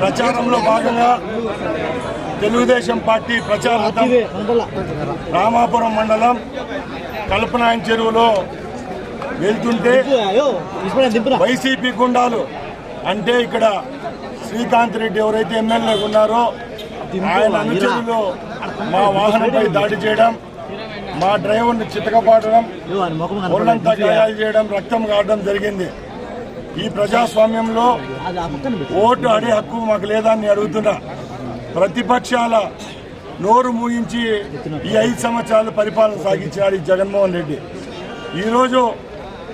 ప్రచారంలో భాగంగా తెలుగుదేశం పార్టీ ప్రచార రామాపురం మండలం కల్పనాయన చెరువులో వెళ్తుంటే వైసీపీ గుండాలు అంటే ఇక్కడ శ్రీకాంత్ రెడ్డి ఎవరైతే ఎమ్మెల్యే ఉన్నారో ఆయన అనుచరులు మా వాహనంపై దాడి చేయడం మా డ్రైవర్ని చితకపాటడం ఒళ్ళంతా గాయాలు చేయడం రక్తం కావడం జరిగింది. ఈ ప్రజాస్వామ్యంలో ఓటు అడే హక్కు మాకు లేదా అని అడుగుతున్నా ప్రతిపక్షాల నోరు మూయించి ఈ ఐదు సంవత్సరాలు పరిపాలన సాగించాడు ఈ జగన్మోహన్ రెడ్డి. ఈరోజు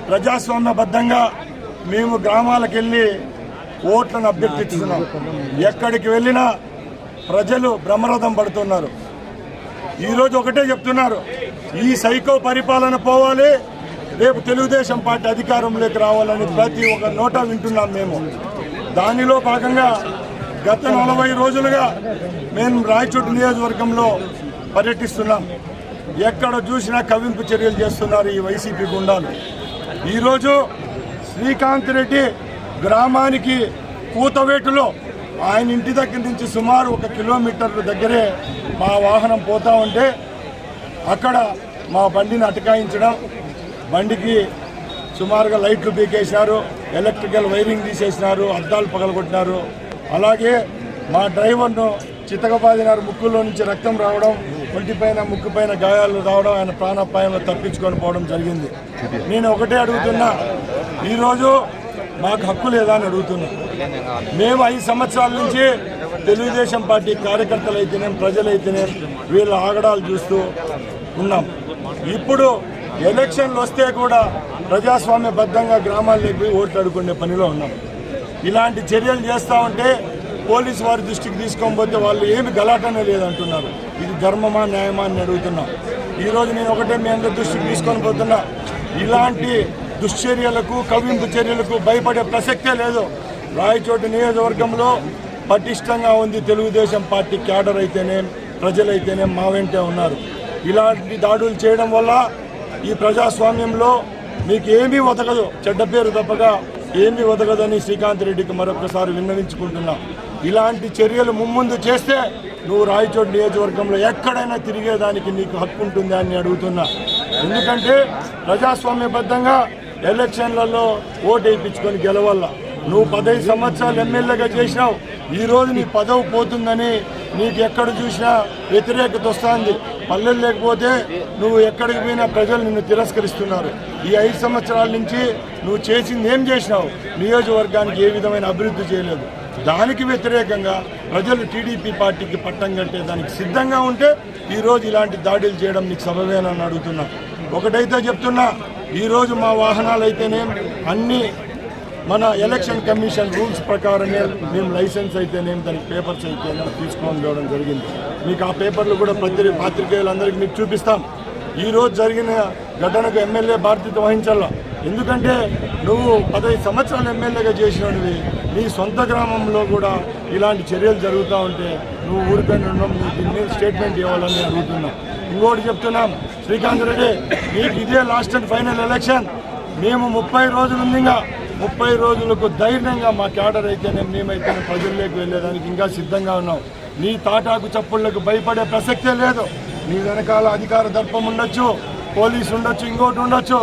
ప్రజాస్వామ్యబద్ధంగా మేము గ్రామాలకు వెళ్ళి ఓట్లను అభ్యర్థిస్తున్నాం. ఎక్కడికి వెళ్ళినా ప్రజలు బ్రహ్మరథం పడుతున్నారు. ఈరోజు ఒకటే చెప్తున్నారు ఈ సైకో పరిపాలన పోవాలి రేపు తెలుగుదేశం పార్టీ అధికారంలోకి రావాలని ప్రతి ఒక్క నోట వింటున్నాం మేము. దానిలో భాగంగా గత నలభై రోజులుగా మేము రాయచోటు నియోజకవర్గంలో పర్యటిస్తున్నాం. ఎక్కడ చూసినా కవింపు చర్యలు చేస్తున్నారు ఈ వైసీపీ గుండాలు. ఈరోజు శ్రీకాంత్ రెడ్డి గ్రామానికి కూతవేటులో ఆయన ఇంటి దగ్గర నుంచి సుమారు ఒక కిలోమీటర్ల దగ్గరే మా వాహనం పోతా ఉంటే అక్కడ మా బండిని అటకాయించడం బండికి సుమారుగా లైట్లు పీకేశారు ఎలక్ట్రికల్ వైరింగ్ తీసేసినారు అద్దాలు పగలగొట్టినారు. అలాగే మా డ్రైవర్ను చితకబాదినారు ముక్కులో నుంచి రక్తం రావడం ఒంటిపైన ముక్కుపైన గాయాలు రావడం ఆయన ప్రాణాపాయంలో తప్పించుకొని పోవడం జరిగింది. నేను ఒకటే అడుగుతున్నా ఈరోజు మాకు హక్కు లేదా అని అడుగుతున్నా. మేము ఐదు సంవత్సరాల నుంచి తెలుగుదేశం పార్టీ కార్యకర్తలు అయితేనేం ప్రజలైతేనేం వీళ్ళ ఆగడాలు చూస్తూ ఉన్నాం. ఇప్పుడు ఎలక్షన్లు వస్తే కూడా ప్రజాస్వామ్యబద్ధంగా గ్రామాల్లోకి పోయి ఓట్లు అడుకునే పనిలో ఉన్నాం. ఇలాంటి చర్యలు చేస్తా ఉంటే పోలీసు వారి దృష్టికి తీసుకొని పోతే వాళ్ళు ఏమి గలాటనే లేదంటున్నారు. ఇది ధర్మమా న్యాయమా అని అడుగుతున్నాం. ఈరోజు నేను ఒకటే మీ అందరి దృష్టికి తీసుకొని పోతున్నా. ఇలాంటి దుశ్చర్యలకు కవింపు చర్యలకు భయపడే ప్రసక్తే లేదు. రాయచోటి నియోజకవర్గంలో పటిష్టంగా ఉంది తెలుగుదేశం పార్టీ క్యాడర్ అయితేనే ప్రజలైతేనే మా వెంటే ఉన్నారు. ఇలాంటి దాడులు చేయడం వల్ల ఈ ప్రజాస్వామ్యంలో మీకు ఏమీ వదగదు చెడ్డ పేరు తప్పగా ఏమీ వదగదని శ్రీకాంత్ రెడ్డికి మరొకసారి విన్నవించుకుంటున్నా. ఇలాంటి చర్యలు ముమ్ముందు చేస్తే నువ్వు రాయచోటి నియోజకవర్గంలో ఎక్కడైనా తిరిగేదానికి నీకు హక్కు ఉంటుంది అని అడుగుతున్నా. ఎందుకంటే ప్రజాస్వామ్యబద్ధంగా ఎలక్షన్లలో ఓటు వేయించుకొని గెలవల్ల నువ్వు పదహైదు సంవత్సరాలు ఎమ్మెల్యేగా చేసినావు. ఈ రోజు నీ పదవి పోతుందని నీకు ఎక్కడ చూసినా వ్యతిరేకత వస్తుంది. పల్లెలు లేకపోతే నువ్వు ఎక్కడికి పోయినా ప్రజలు నిన్ను తిరస్కరిస్తున్నారు. ఈ ఐదు సంవత్సరాల నుంచి నువ్వు చేసింది ఏం చేసినావు? నియోజకవర్గానికి ఏ విధమైన అభివృద్ధి చేయలేదు. దానికి వ్యతిరేకంగా ప్రజలు టీడీపీ పార్టీకి పట్టం కట్టే దానికి సిద్ధంగా ఉంటే ఈరోజు ఇలాంటి దాడులు చేయడం నీకు సబవేనని అడుగుతున్నా. ఒకటైతే చెప్తున్నా ఈరోజు మా వాహనాలు అయితేనే అన్ని మన ఎలక్షన్ కమిషన్ రూల్స్ ప్రకారమే మేము లైసెన్స్ అయితేనేమి దానికి పేపర్స్ అయితేనే తీసుకొని రావడం జరిగింది. మీకు ఆ పేపర్లు కూడా పత్రి పాత్రికేయులందరికీ మీకు చూపిస్తాం. ఈరోజు జరిగిన ఘటనకు ఎమ్మెల్యే బాధ్యత వహించాల? ఎందుకంటే నువ్వు పదహైదు సంవత్సరాలు ఎమ్మెల్యేగా చేసినవి నీ సొంత గ్రామంలో కూడా ఇలాంటి చర్యలు జరుగుతూ ఉంటే నువ్వు ఊరిపైన ఉండడం నీకు ఇన్ని స్టేట్మెంట్ ఇవ్వాలని అడుగుతున్నా. ఇంకోటి చెప్తున్నాం శ్రీకాంత్ రెడ్డి నీకు ఇదే లాస్ట్ అండ్ ఫైనల్ ఎలక్షన్ మేము ముప్పై రోజులు ఉందిగా. ముప్పై రోజులకు ధైర్యంగా మా క్యాడర్ అయితేనే మేమైతే ప్రజల్లోకి వెళ్ళేదానికి ఇంకా సిద్ధంగా ఉన్నాం. నీ తాటాకు చప్పుళ్ళకు భయపడే ప్రసక్తే లేదు. నీ వెనకాల అధికార దర్పం ఉండొచ్చు పోలీసు ఉండొచ్చు ఇంకోటి ఉండొచ్చు.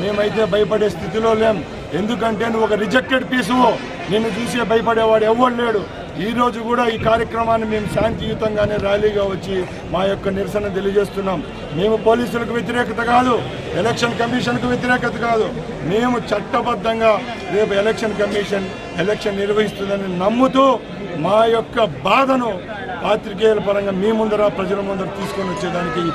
మేమైతే భయపడే స్థితిలో లేం. ఎందుకంటే నువ్వు ఒక రిజెక్టెడ్ పీసువు నిన్ను చూసే భయపడేవాడు ఎవరు లేడు. ఈరోజు కూడా ఈ కార్యక్రమాన్ని మేము శాంతియుతంగానే ర్యాలీగా వచ్చి మా యొక్క నిరసన తెలియజేస్తున్నాం. మేము పోలీసులకు వ్యతిరేకత కాదు ఎలక్షన్ కమిషన్కు వ్యతిరేకత కాదు. మేము చట్టబద్ధంగా రేపు ఎలక్షన్ కమిషన్ ఎలక్షన్ నిర్వహిస్తుందని నమ్ముతూ మా యొక్క బాధను పాత్రికేయుల పరంగా మీ ముందర ప్రజల ముందర తీసుకొని వచ్చేదానికి ఈ